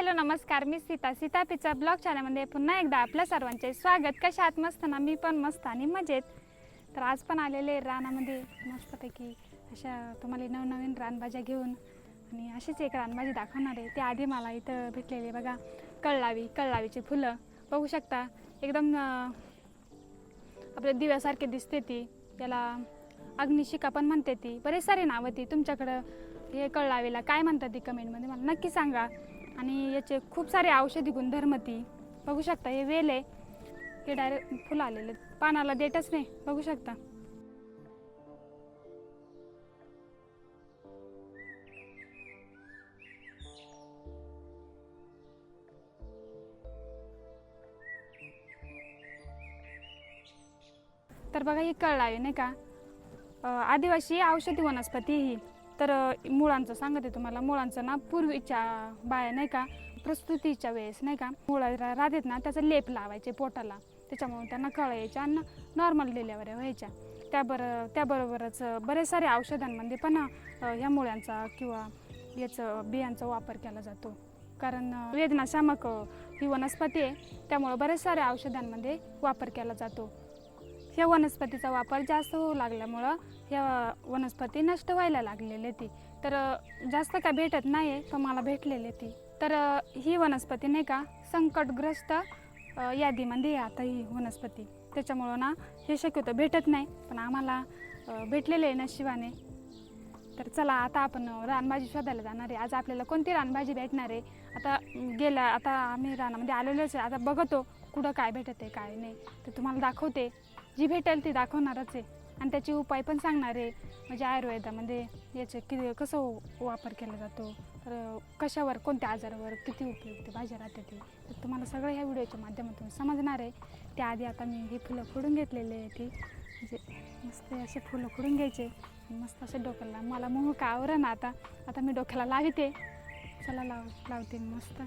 Hello नमस्कार. मी सीता. सीता पिचा ब्लॉग चॅनलमध्ये पुन्हा एकदा आपल्या सर्वांचे स्वागत. कशा आत मस्त ना? मी पण मस्त आणि मजेत. तर आज पण आलेले रानामध्ये मस्तपैकी अशा तुम्हाला नवनवीन रानभाज्या घेऊन आणि अशीच एक रानभाजी दाखवणार आहे. ते आधी मला इथं भेटलेले बघा. कळलावी कळलावीची फुलं. बघू शकता एकदम आपल्या दिव्यासारखे दिसते ती. त्याला अग्निशिका पण म्हणते ती. बरेच सारे नावं ती. तुमच्याकडं हे कळलावीला काय म्हणतात ती कमेंटमध्ये? मला नक्की सांगा. आणि याचे खूप सारे औषधी गुणधर्म ती. बघू शकता हे वेल आहे. हे डायरेक्ट फुलं आलेले पानाला देतच नाही. बघू शकता. तर बघा ही आहे नाही का? आदिवासी औषधी वनस्पती ही. तर मुळांचं सांगते तुम्हाला. मुळांचं ना पूर्वीच्या बाया नाही का प्रस्तुतीच्या वेळेस नाही का मुळा राहतात ना त्याचा लेप लावायचे पोटाला. त्याच्यामुळे त्यांना कळ यायच्या आणि नॉर्मल डिलेवऱ्या व्हायच्या. त्याबर त्याबरोबरच बरेच सारे औषधांमध्ये पण ह्या मुळ्यांचा किंवा याचं बियांचा वापर केला जातो. कारण वेदनाशामक ही वनस्पती आहे. त्यामुळं बरेच साऱ्या औषधांमध्ये वापर केला जातो. ह्या वनस्पतीचा वापर जास्त होऊ लागल्यामुळं ह्या वनस्पती नष्ट व्हायला लागलेली ती. तर जास्त काय भेटत नाही आहे पण मला भेटलेली ती. तर ही वनस्पती नाही का संकटग्रस्त यादीमध्ये आता ही वनस्पती. त्याच्यामुळं ना हे शक्यतो भेटत नाही पण आम्हाला भेटलेले आहे नशिबाने. तर चला आता आपण रानभाजी शोधायला जाणार आहे. आज आपल्याला कोणती रानभाजी भेटणार आहे? आता गेल्या आता आम्ही रानामध्ये आलेलोच आहे. आता बघतो कुठं काय भेटत आहे काय नाही. तर तुम्हाला दाखवते. जी भेटेल ती दाखवणारच आहे. आणि त्याचे उपाय पण सांगणार आहे. म्हणजे आयुर्वेदामध्ये याचे कि कसं वापर केला जातो. तर कशावर कोणत्या आजारावर किती उपयुक्त भाज्या राहते ते. तर तुम्हाला सगळं ह्या व्हिडिओच्या माध्यमातून समजणार आहे. त्याआधी आता मी हे फुलं फोडून घेतलेले आहे ती. म्हणजे मस्त असे फुलं फोडून घ्यायचे. मस्त असे डोक्याला मला मोह का आवरण आता. आता मी डोक्याला लावते. चला लाव लावते मस्त.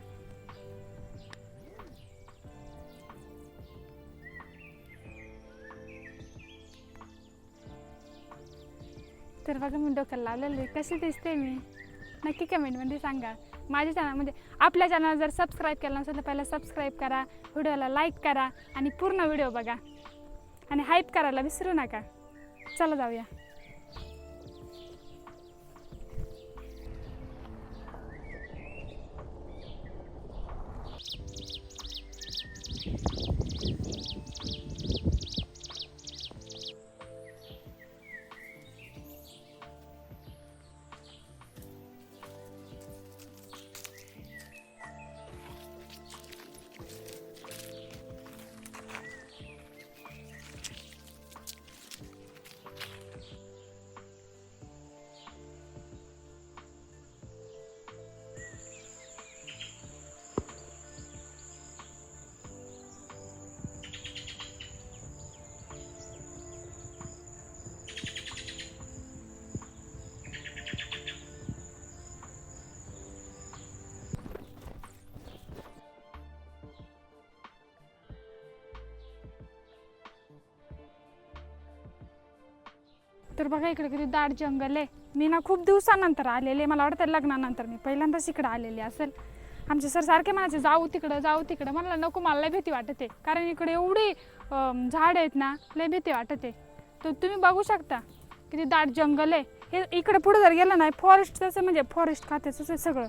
तर बघा मी डोक्याला लावलेलं आहे. कशी दिसते मी? नक्की कमेंटमध्ये सांगा. माझ्या चॅनल म्हणजे आपल्या चॅनल जर सबस्क्राईब केलं नसेल तर पहिला सबस्क्राईब करा व्हिडिओला लाईक करा आणि पूर्ण व्हिडिओ बघा. आणि हाईप करायला विसरू नका. चला जाऊया. तर बघा इकडे किती दाट जंगल आहे. मी ना खूप दिवसानंतर आलेले मला वाटतं लग्नानंतर मी पहिल्यांदाच इकडे आलेले असेल. आमचे सर सारखे म्हणायचे जाऊ तिकडं जाऊ तिकडं. मला नको मला लय भीती वाटते कारण इकडे एवढी झाड आहेत ना लय भीती वाटते तर तुम्ही बघू शकता किती दाट जंगल आहे. हे इकडे पुढे जर गेलं नाही फॉरेस्टचं म्हणजे फॉरेस्ट खात्याचंच आहे सगळं.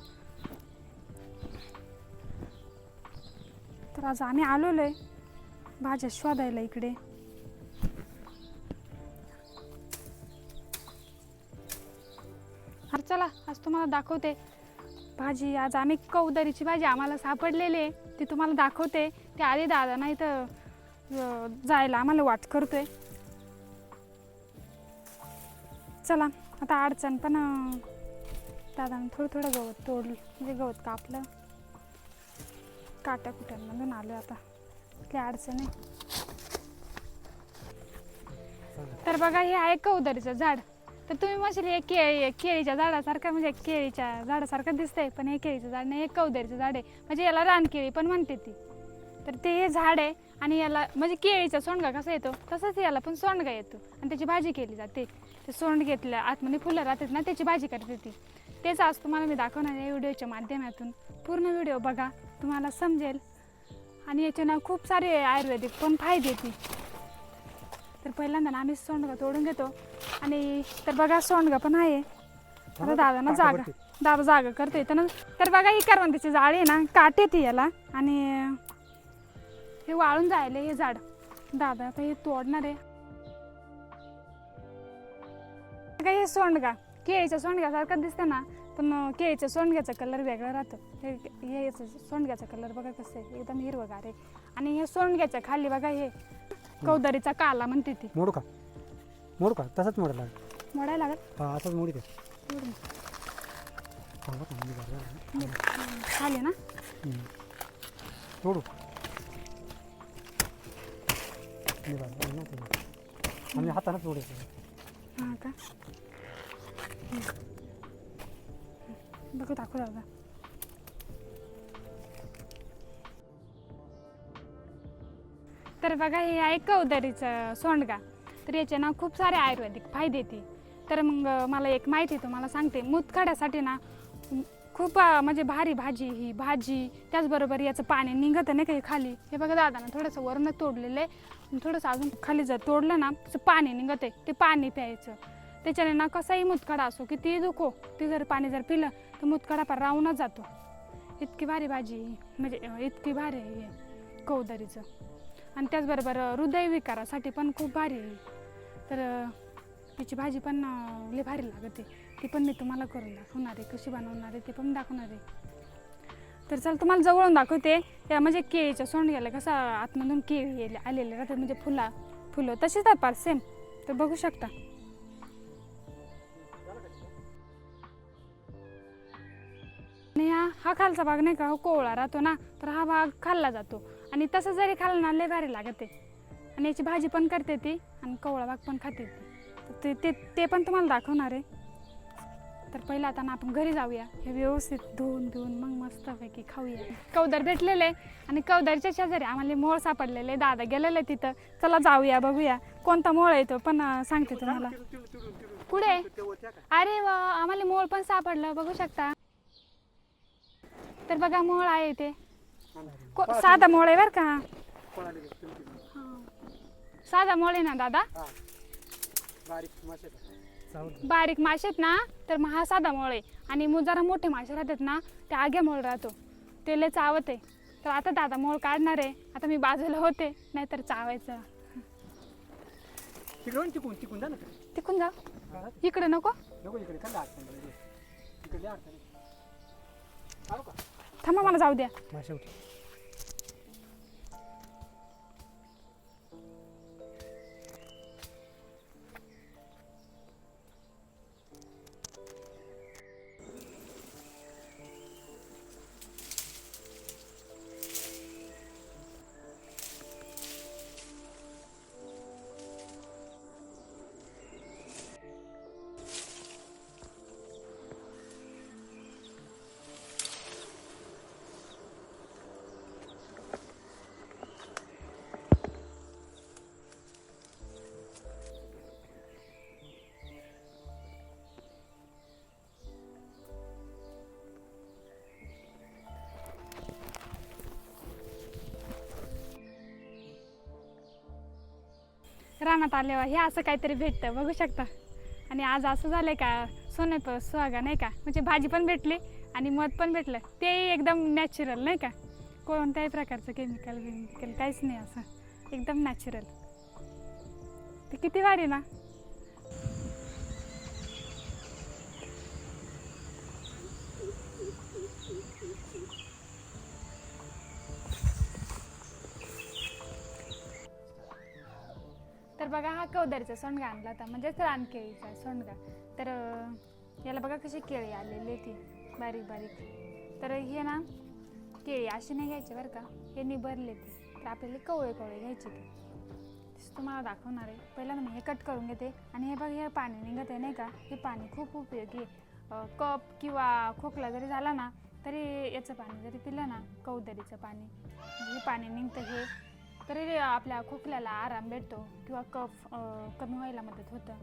तर आज आम्ही आलेलो आहे भाज्या शोधायला इकडे. अरे चला आज तुम्हाला दाखवते. भाजी आज आम्ही कौदरीची भाजी आम्हाला सापडलेली आहे. ती तुम्हाला दाखवते. ते आधी दादा नाही तर जायला आम्हाला वाट करतोय. चला आता अडचण पण दादानं थोडं थोडं गवत तोडलं. म्हणजे गवत कापलं. काट्या कुट्यांमधून आलो आता. काही अडचण आहे. तर बघा हे आहे कौदरीचं झाड. तर तुम्ही म्हणशील हे केळी केळीच्या झाडासारखं म्हणजे केळीच्या झाडासारखं दिसतंय पण हे केळीचं झाड नाही हे कौदरीचं झाड आहे. म्हणजे याला रानकेळी पण म्हणते ती. तर ते हे झाड आहे आणि याला म्हणजे केळीचा सोंडगा कसा येतो? तसंच याला पण सोंडगा येतो आणि त्याची भाजी केली जाते. ते सोंड घेतल्या आतमध्ये फुलं राहतात ना त्याची भाजी करते ती. तेच आज तुम्हाला मी दाखवणार या व्हिडिओच्या माध्यमातून. पूर्ण व्हिडिओ बघा तुम्हाला समजेल. आणि याचे खूप सारे आयुर्वेदिक पण फायदे ती तर पहिल्यांदा ना आम्ही सोंडगा तोडून घेतो. आणि तर बघा सोंडगा पण आहे. आता दादा ना जागा. दादा जागा करते तर ना तर बघा ही करवंदीची जाळी आहे ना काटे ती याला. आणि हे वाळून जायले हे झाड. दादा आता हे तोडणार आहे. बघा हे सोंडगा केळीच्या सोंडग्यासारखं दिसतं ना पण केळीच्या सोंडग्याचा कलर वेगळा राहतो. हे हे याचं सोंडग्याचा कलर बघा कसं आहे. एकदम हिरवगार आहे. आणि हे सोंडग्याच्या खाली बघा हे कौदरीचा काला म्हणते ती. मोडू का? मोडू का? तसंच मोडायला लागेल. मोडायला लागत हा असंच मोडी ते. खाली ना? हम्म. तोडू मी बाहेर जाणार ना ते. आणि हाताने तोडायचं हां का? बघू दाखव दादा. तर बघा हे आहे कौदरीचं सोंडगा. तर याचे ना खूप सारे आयुर्वेदिक फायदे ती. तर मग मला एक माहिती तुम्हाला सांगते. मुतखड्यासाठी ना खूप म्हणजे भारी भाजी ही. भाजी त्याचबरोबर याचं पाणी निघत नाही का हे खाली. हे बघा दादा ना थोडंसं वरण तोडलेलं आहे. थोडंसं अजून खाली जर तोडलं ना त्याचं पाणी निघत आहे ते पाणी प्यायचं. त्याच्याने ना कसाही मुतखडा असो की ते दुखो. ते जर पाणी जर पिलं तर मुतखडा पार राहूनच जातो. इतकी भारी भाजी ही. म्हणजे इतकी भारी आहे कौदरीचं. आणि त्याचबरोबर हृदयविकारासाठी पण खूप भारी आहे. तर तिची भाजी पण लई भारी लागते. ती पण मी तुम्हाला करून दाखवणार आहे. कशी बनवणार आहे ती पण दाखवणार आहे. तर चल तुम्हाला जवळून दाखवते. त्या म्हणजे केळीच्या सोंडग्याला कसं आतमधून केळी येले- आलेले राहतात म्हणजे फुला फुलं तशीच आहे पार सेम तर बघू शकता. आणि हा हा खालचा भाग नाही का हो कोवळा राहतो ना तर हा भाग खाल्ला जातो. आणि तसं जरी खाल्लं ना लय भारी लागते आणि याची भाजी पण करते ती आणि कवळा भाग पण खाते ती. ते ते ते पण तुम्हाला दाखवणार आहे. तर पहिलं आता ना आपण घरी जाऊया. हे व्यवस्थित धुवून धुवून मग मस्तपैकी खाऊया. कौदर भेटलेले आणि कौदरच्या शेजारी आम्हाला मोळ सापडलेले दादा गेलेले तिथं. चला जाऊया बघूया. कोणता मोळ आहे तो? पण सांगते तुम्हाला. कुठे अरे वा आम्हाला मोळ पण सापडलं. बघू शकता. तर बघा मोळ आहे ते को- साधा मोळ आहे बरं का? हा. साधा मोळ आहे ना दादा? बारीक मासे बारीक मासे आहेत ना तर मग हा साधा मोळ. आहे आणि मग जरा मोठे मासे राहतात ना ते आगे मोळ राहतो. ते लय चावत आहे. तर आता दादा मोळ काढणार आहे. आता मी बाजूला होते नाहीतर चावायचं. तिकडून तिकून तिकून जा ना तिकून जा. इकडे नको. नको इकडे अडचण आलो का थांबा मला जाऊ द्या. माझ्या रानात आल्यावर हे असं काहीतरी भेटतं बघू शकता. आणि आज असं झालं आहे का सोने प सुहागा नाही का? म्हणजे भाजी पण भेटली आणि मध पण भेटलं. तेही एकदम नॅचरल नाही का? कोणत्याही प्रकारचं केमिकल बिमिकल काहीच नाही असं. एकदम नॅचरल ते किती वारी ना? तर बघा हा कवदारीचा सोंडगा आणला होता. म्हणजेच रानकेळीचा सोंडगा. तर याला बघा कशी केळी आलेली ती. बारीक बारीक. तर हे ना केळी अशी नाही घ्यायची बरं का. हे निभरले ती. तर आपल्याला कवळे कवळे घ्यायची ती. तुम्हाला दाखवणार आहे. पहिला मी हे कट करून घेते. आणि हे बघा हे पाणी निघत आहे नाही का. हे पाणी खूप उपयोगी आहे. कप किंवा खोकला जरी झाला ना तरी याचं पाणी जरी पिलं ना कौदरीचं पाणी. हे पाणी निघतं हे. तरी आपल्या खोकल्याला आराम भेटतो किंवा कफ कमी व्हायला मदत होतं.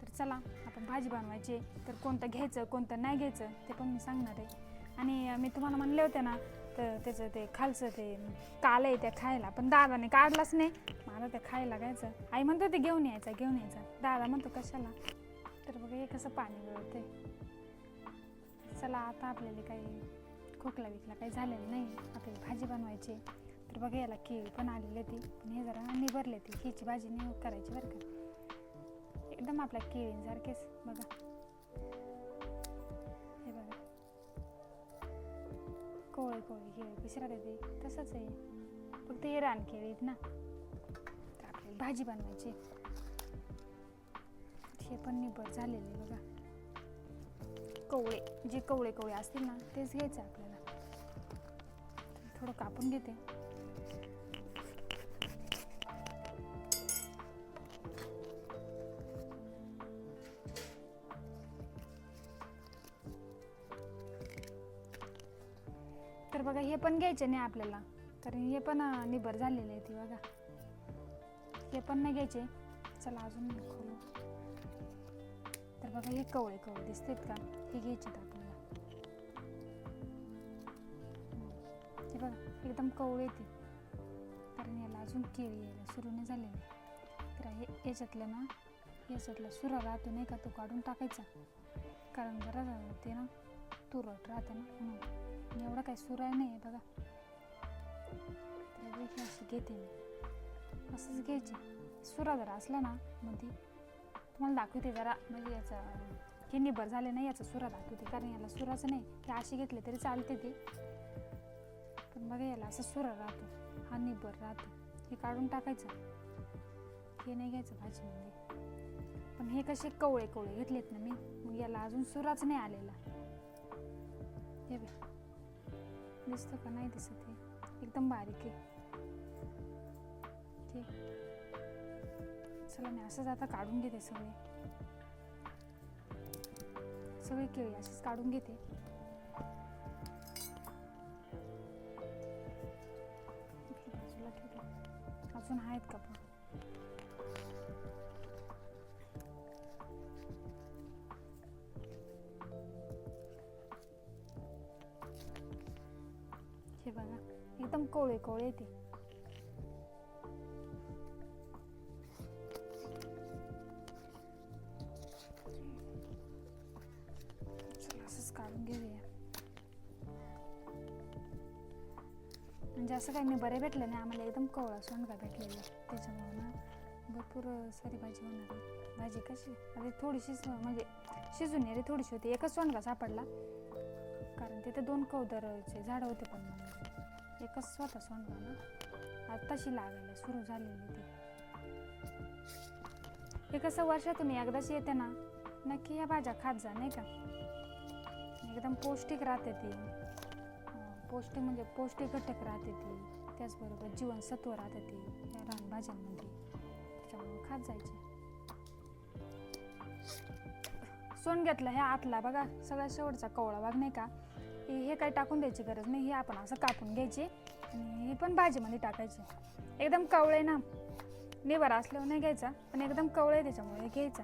तर चला आपण भाजी बनवायची तर कोणतं घ्यायचं कोणतं नाही घ्यायचं ते पण मी सांगणार आहे. आणि मी तुम्हाला म्हणले होते ना तर त्याचं ते खालचं ते काल आहे त्या खायला. पण दादाने काढलाच नाही. मला ते खायला घ्यायचं. आई म्हणतो ते घेऊन यायचा घेऊन यायचा. दादा म्हणतो कशाला? तर बघा हे कसं पाणी गळते चला आता आपल्याला काही खोकला विकला काही झालेलं नाही. आपल्याला भाजी बनवायची तर बघा याला केळी पण आलेली होती पण हे जरा निभरले ती. हिची भाजी नाही करायची बरं का. एकदम आपल्या केळींसारखेच. बघा. हे बघा. कोवळे कोवळे केळी. कशी राहते ते. तसंच आहे. फक्त हे रान केळी आहेत ना. तर आपल्याला भाजी बनवायची हे पण निबर झालेले बघा. कवळे जे कवळे कवळे असतील ना तेच घ्यायचं आपल्याला. थोडं कापून घेते. बघा हे पण घ्यायचे नाही आपल्याला. कारण हे पण निबर झालेले आहे ती बघा. हे पण नाही घ्यायचे. चला अजून खोलू. तर बघा हे कवळे कवळे दिसतात का? हे घ्यायचे आपल्याला. हे बघा एकदम कवळे ते कारण याला अजून केळी यायला सुरू नाही झालेली. तर हे याच्यातलं ना याच्यातला सुरा राहतो नाही का तो काढून टाकायचा. कारण जरा ते ना तुरट राहतं ना म्हणून. एवढा काही सुराय नाही आहे बघा त्यापैकी अशी घेते मी. असंच घ्यायची. सुरा जरा असला ना मग ती तुम्हाला दाखवते जरा. म्हणजे याचा हे निबर झाले नाही याचा सुरा दाखवते. कारण याला सुराचं नाही. ते अशी घेतले तरी चालते ते. पण बघा याला असा सुरा राहतो. हा निबर राहतो. हे काढून टाकायचं. हे नाही घ्यायचं भाजीमध्ये म्हणजे. पण हे कसे कवळे कवळे घेतलेत ना मी. मग याला अजून सुराच नाही आलेला. हे बघ. दिसतं का? नाही दिसत आहे. एकदम बारीक आहे. ठीक. चला मी असंच आता काढून घेते सगळे. सगळे केळी असंच काढून घेते. हे बघा एकदम कोवळे कोवळे ते. असंच काढून घेऊया. म्हणजे असं काही मी बरे भेटले नाही आम्हाला एकदम कवळा सोंडगा भेटलेला. त्याच्यामुळे ना भरपूर सारी भाजी होणार भाजी कशी? अरे थोडीशीच म्हणजे शिजून रे थोडीशी होती. एकच सोंडगा सापडला. कारण तिथे दोन कौदरचे झाडं होते पण. एकच स्वतः सोंडगा ना. तशी लागायला सुरू झालेली ती. हे कसं वर्षातून एकदाच येते ना नक्की या भाज्या खात जा नाही का? एकदम पौष्टिक राहते ती. पौष्टिक म्हणजे पौष्टिक घटक राहते ती. त्याचबरोबर जीवनसत्व राहते ती या रानभाज्यांमध्ये. त्याच्यामुळे खात जायचे. सोन घेतला ह्या आतला बघा सगळ्या शेवटचा कवळा भाग नाही का? हे काही टाकून द्यायची गरज नाही हे आपण असं कापून घ्यायची आणि हे पण भाजीमध्ये टाकायची. एकदम कवळे ना. निवारा असल्यावर नाही घ्यायचा पण एकदम कवळे आहे त्याच्यामुळे घ्यायचा.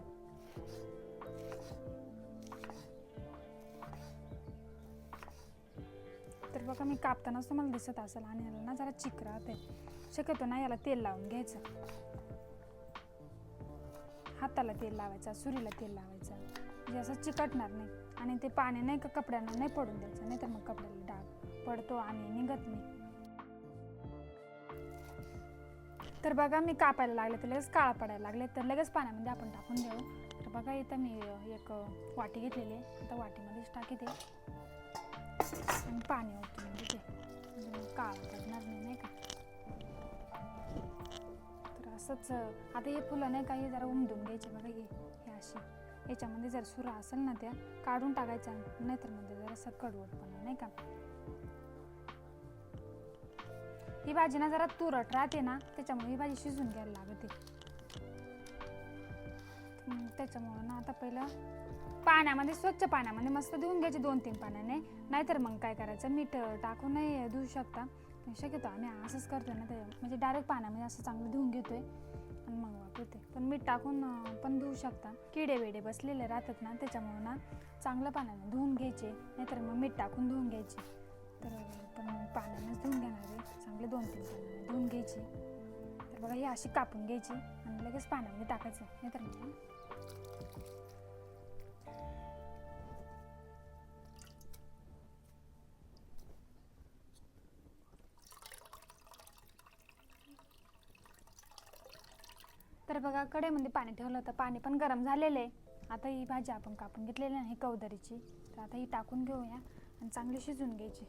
तर बघा मी कापतानाच तुम्हाला दिसत असेल आणि याला ना जरा चिक राहते शक्यतो ना याला तेल लावून घ्यायचं. हाताला तेल लावायचा सुरीला तेल लावायचं. म्हणजे असं चिकटणार नाही. आणि ते पाणी नाही का कपड्यांना नाही पडून द्यायचं नाही तर मग कपड्याला डाग पडतो आणि निघत नाही. तर बघा मी कापायला लागले तर लगेच काळा पडायला लागले तर लगेच पाण्यामध्ये आपण टाकून देऊ. तर बघा इथं मी एक वाटी घेतलेली आहे. आता वाटीमध्येच टाकी ते आणि पाणी होतं म्हणजे ते काळा पडणार नाही नाही का? असंच आता हे फुलं नाही काही जरा उमदून घ्यायचे बघा हे हे अशी याच्यामध्ये जर सुरा असेल ना त्या काढून टाकायच्या नाहीतर म्हणजे जरा कडवटपणा नाही का? ही भाजी ना जरा तुरट राहते ना त्याच्यामुळे ही भाजी शिजून घ्यायला लागते. हम्म, त्याच्यामुळं ना आता पहिलं पाण्यामध्ये स्वच्छ पाण्यामध्ये मस्त धुवून घ्यायचे दोन तीन पाण्याने. नाहीतर मग काय करायचं मीठ टाकूनही नाही धुवू शकता. शक्यतो आम्ही असंच करतो ना ते म्हणजे डायरेक्ट पाण्यामध्ये म्हणजे असं चांगलं धुवून घेतोय आणि मग वापरते पण मीठ टाकून पण धुवू शकता. किडे वेडे बसलेले राहतात ना त्याच्यामुळे ना चांगलं पाण्याने धुवून घ्यायचे नाहीतर मग मीठ टाकून धुवून घ्यायचे. तर पण पाण्यानेच धुवून घेणार आहे. चांगले दोन तीन पाण्याने धुवून घ्यायची. तर बघा ही अशी कापून घ्यायची आणि लगेच पाण्यामध्ये टाकायचं. नाहीतर मग तर बघा कडेमध्ये पाणी ठेवलं होतं. पाणी पण गरम झालेलं आहे. आता ही भाजी आपण कापून घेतलेली आहे कवदरीची तर आता ही टाकून घेऊया आणि चांगली शिजवून घ्यायची.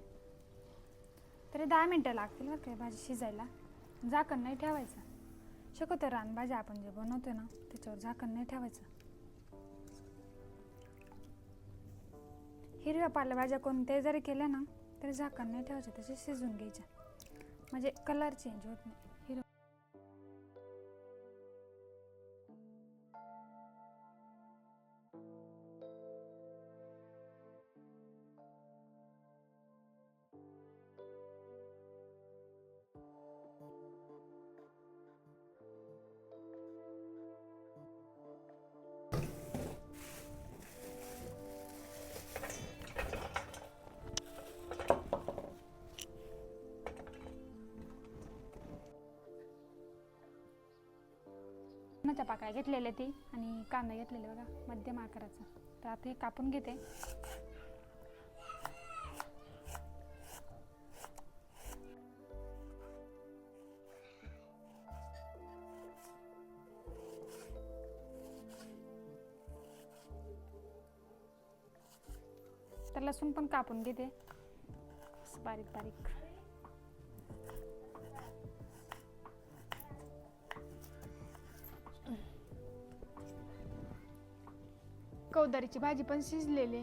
तरी दहा मिनटं लागतील बरं का भाजी शिजायला. झाकण नाही ठेवायचं. शक्यतो रानभाजी आपण जे बनवतो ना त्याच्यावर झाकण नाही ठेवायचं. हिरव्या पालेभाज्या कोणत्याही जरी केल्या ना तरी झाकण नाही ठेवायचं तसे शिजून घ्यायच्या. म्हणजे कलर चेंज होत नाही. हिरव पाकळ्या घेतलेल्या ती आणि कांदा घेतलेले बघा मध्यम आकाराचा. तर आता हे कापून घेते. तर लसूण पण कापून घेते. बारीक बारीक. कौदारीची भाजी पण शिजलेली.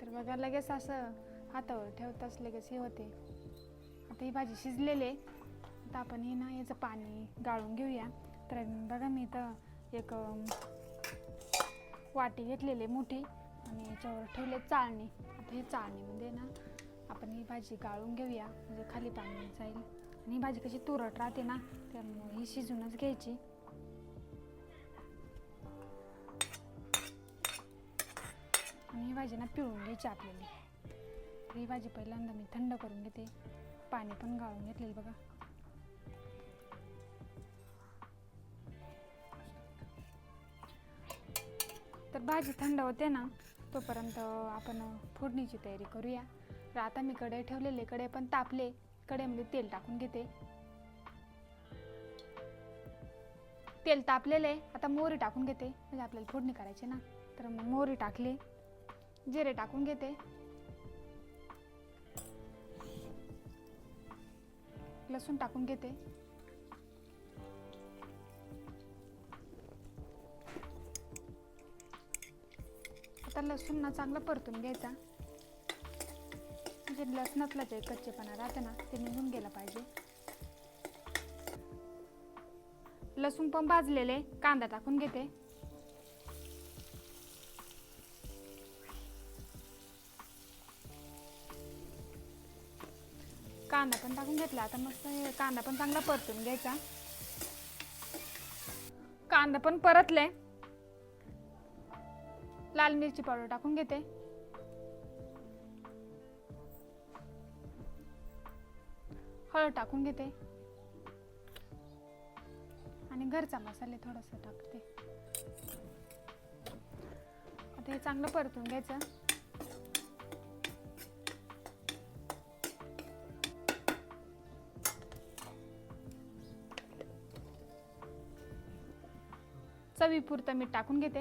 तर बघा लगेच असं हातावर ठेवताच लगेच हे होते. आता ही भाजी शिजलेली आहे. आता आपण हे ना याचं पाणी गाळून घेऊया. तर बघा मी इथं एक वाटी घेतलेली आहे मोठी. आणि याच्यावर ठेवले चाळणी. आता हे चाळणीमध्ये ना आपण ही भाजी गाळून घेऊया. म्हणजे खाली पाणी जाईल. आणि ही भाजी कशी तुरट राहते ना त्यामुळे ही शिजूनच घ्यायची. आणि ही भाजी ना पिळून घ्यायची आपल्याला. ही भाजी पहिल्यांदा मी थंड करून घेते. पाणी पण गाळून घेतलेलं बघा. तर भाजी थंड होते ना तोपर्यंत आपण फोडणीची तयारी करूया. तर आता मी कढई ठेवलेले कडे पण तापले. कढईमध्ये तेल टाकून घेते. तेल तापलेले आता मोहरी टाकून घेते. म्हणजे आपल्याला फोडणी करायची ना. तर मग मोहरी टाकली. जिरे टाकून घेते. लसूण टाकून घेते. आता लसूण ना चांगला परतून घ्यायचा. म्हणजे लसणातला जे कच्चेपणा राहते ना ते निघून गेला पाहिजे. लसूण पण भाजलेले कांदा टाकून घेते. पण घेतला आता मस्त हे कांदा पण चांगला परतून घ्यायचा. कांदा पण परतले लाल मिरची पावडर टाकून घेते. हळद टाकून घेते. आणि घरचा मसाले थोडासा टाकते. आता हे चांगलं परतून घ्यायचं. चवीपुरतं मीठ टाकून घेते.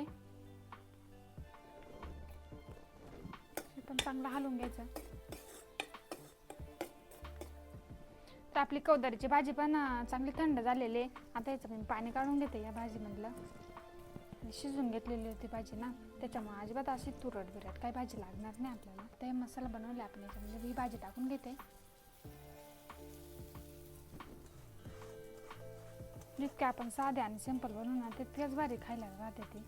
हे पण चांगलं हलवून घ्यायचं. तर आपली कौदारीची भाजी पण चांगली थंड झालेली आहे. आता याचं मी पाणी काढून घेते या भाजीमधलं. आणि शिजून घेतलेली होती भाजी ना त्याच्यामुळे अजिबात अशी तुरट बिरट काही भाजी लागणार नाही आपल्याला. ते मसाला बनवले आपण याच्यामध्ये ही भाजी टाकून घेते. जितके आपण साधे आणि सिंपल बनवू ना तितकेच भारी खायला राहते ती.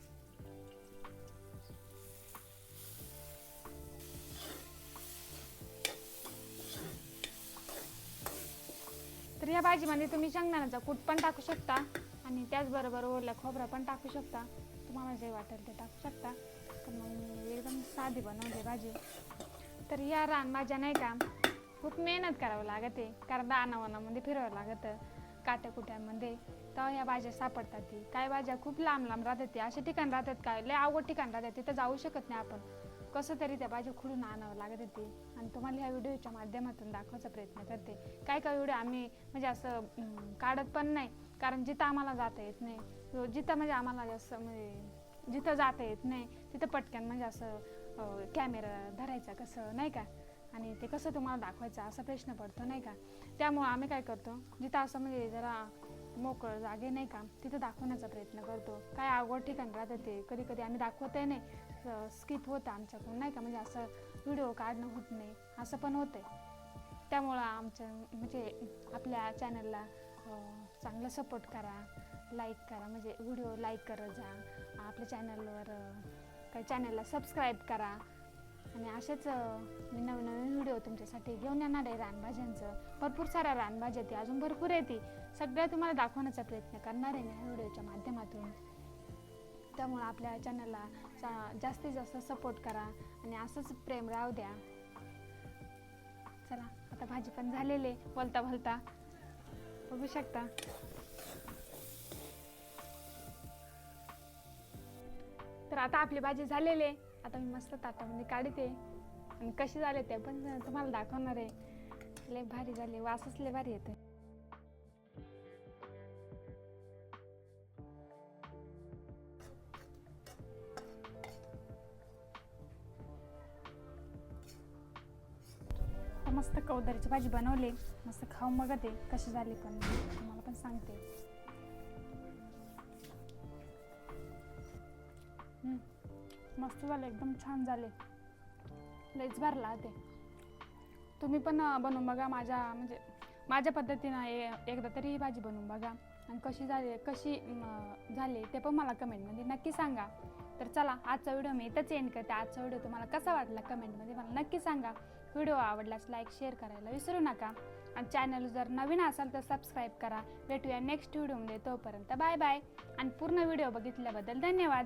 तर या भाजीमध्ये तुम्ही शेंगदाण्याचा कूट पण टाकू शकता आणि त्याचबरोबर ओला खोबरा पण टाकू शकता. तुम्हाला जे वाटेल ते टाकू शकता. तर मग मी एकदम साधी बनवली भाजी. तर या रानभाज्या नाही का खूप मेहनत करावं लागते. कारण रानावनामध्ये फिरावं लागतं. काट्याकुट्यांमध्ये तर ह्या भाज्या सापडतात ती. काय भाज्या खूप लांब लांब राहतात ते. असे ठिकाण राहतात काय लय अवघड ठिकाण राहतात. तिथं जाऊ शकत नाही आपण. कसं तरी त्या भाज्या खुडून आणावं लागत ते आणि तुम्हाला ह्या व्हिडिओच्या माध्यमातून दाखवायचा प्रयत्न करते. काय काय व्हिडिओ आम्ही म्हणजे असं काढत पण नाही. कारण जिथं आम्हाला जाता येत नाही जिथं म्हणजे आम्हाला जास्त म्हणजे जिथं जाता येत नाही तिथं पटकन म्हणजे असं कॅमेरा धरायचा कसं नाही का? आणि ते कसं तुम्हाला दाखवायचं असा प्रश्न पडतो नाही का? त्यामुळं आम्ही काय करतो जिथं असं म्हणजे जरा मोकळं जागे नाही का तिथं दाखवण्याचा प्रयत्न करतो. काय आवड ठिकाण राहतं ते कधी कधी आम्ही दाखवतही नाही. स्किप होतं आमच्याकडून नाही का? म्हणजे असं व्हिडिओ काढणं होत नाही असं पण होतंय. त्यामुळं आमच्या म्हणजे आपल्या चॅनलला चांगलं सपोर्ट करा लाईक करा म्हणजे व्हिडिओ लाईक करत जा. आपल्या चॅनलवर काही चॅनलला सबस्क्राईब करा. आणि असेच मी नवीन नवीन व्हिडिओ तुमच्यासाठी घेऊन येणार आहे रानभाज्यांचं. भरपूर साऱ्या रानभाज्या ती अजून भरपूर आहे ती. सगळ्या तुम्हाला दाखवण्याचा प्रयत्न करणार आहे मी ह्या व्हिडिओच्या माध्यमातून. त्यामुळं आपल्या चॅनलला चा- जास्तीत जास्त सपोर्ट करा आणि असंच प्रेम राहू द्या. चला आता भाजी पण झालेली आहे बोलता बोलता बघू शकता. तर आता आपली भाजी झालेली आहे. आता मी मस्त ताटामध्ये काढते. आणि कशी झाले ते पण तुम्हाला दाखवणार आहे. लय भारी झाले वासच लय भारी येते मस्त कौदारीची भाजी बनवली. मस्त खाऊ मग ते कशी झाली पण. तुम्हाला पण सांगते. मस्त झाले एकदम छान झाले. लईच भरला ते. तुम्ही पण बनवून बघा माझ्या म्हणजे माझ्या पद्धतीनं एकदा तरी ही भाजी बनवून बघा. आणि कशी झाली कशी झाली ते पण मला कमेंटमध्ये नक्की सांगा. तर चला आजचा व्हिडिओ मी इथंच एंड करते. आजचा व्हिडिओ तुम्हाला कसा वाटला कमेंटमध्ये मला नक्की सांगा. व्हिडिओ आवडल्यास लाईक शेअर करायला विसरू नका. आणि चॅनल जर नवीन असाल तर सबस्क्राईब करा. भेटूया नेक्स्ट व्हिडिओमध्ये तोपर्यंत बाय बाय आणि पूर्ण व्हिडिओ बघितल्याबद्दल धन्यवाद.